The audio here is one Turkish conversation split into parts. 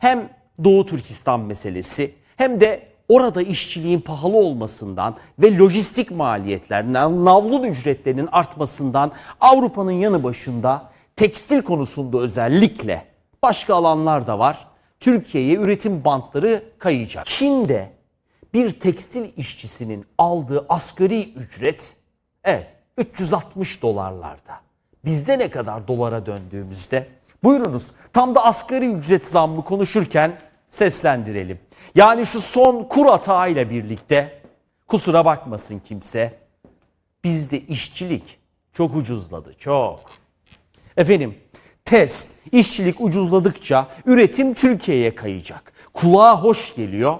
hem Doğu Türkistan meselesi hem de orada işçiliğin pahalı olmasından ve lojistik maliyetlerden, navlun ücretlerinin artmasından Avrupa'nın yanı başında tekstil konusunda özellikle başka alanlar da var. Türkiye'ye üretim bantları kayacak. Çin'de bir tekstil işçisinin aldığı asgari ücret evet 360 dolarlarda. Bizde ne kadar dolara döndüğümüzde? Buyurunuz tam da asgari ücret zammı konuşurken seslendirelim. Yani şu son kur atağıyla birlikte kusura bakmasın kimse bizde işçilik çok ucuzladı çok. Efendim tez işçilik ucuzladıkça üretim Türkiye'ye kayacak. Kulağa hoş geliyor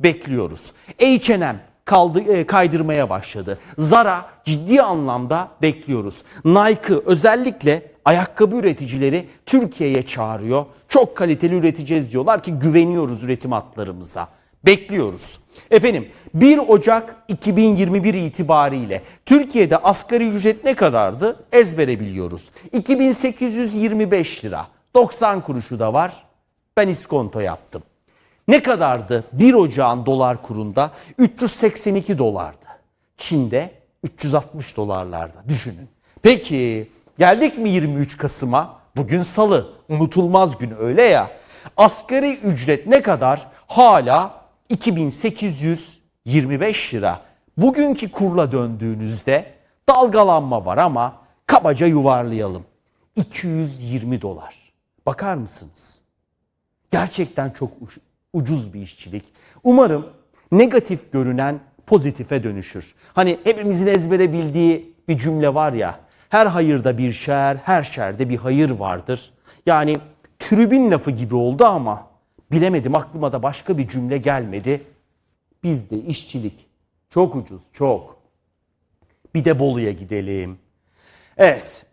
bekliyoruz. H&M kaldı, e, kaydırmaya başladı. Zara ciddi anlamda bekliyoruz. Nike özellikle ayakkabı üreticileri Türkiye'ye çağırıyor. Çok kaliteli üreteceğiz diyorlar ki güveniyoruz üretim hatlarımıza. Bekliyoruz. Efendim 1 Ocak 2021 itibariyle Türkiye'de asgari ücret ne kadardı? Ezbere biliyoruz. 2825 lira. 90 kuruşu da var. Ben iskonto yaptım. Ne kadardı 1 Ocağın dolar kurunda? 382 dolardı. Çin'de 360 dolarlarda düşünün. Peki geldik mi 23 Kasım'a? Bugün salı. Unutulmaz gün öyle ya. Asgari ücret ne kadar? Hala 2825 lira. Bugünkü kurla döndüğünüzde dalgalanma var ama kabaca yuvarlayalım. 220 dolar. Bakar mısınız? Gerçekten çok ucuz bir işçilik. Umarım negatif görünen pozitife dönüşür. Hani hepimizin ezbere bildiği bir cümle var ya. Her hayırda bir şer, her şerde bir hayır vardır. Yani tribün lafı gibi oldu ama bilemedim aklıma da başka bir cümle gelmedi. Bizde işçilik çok ucuz, çok. Bir de Bolu'ya gidelim. Evet,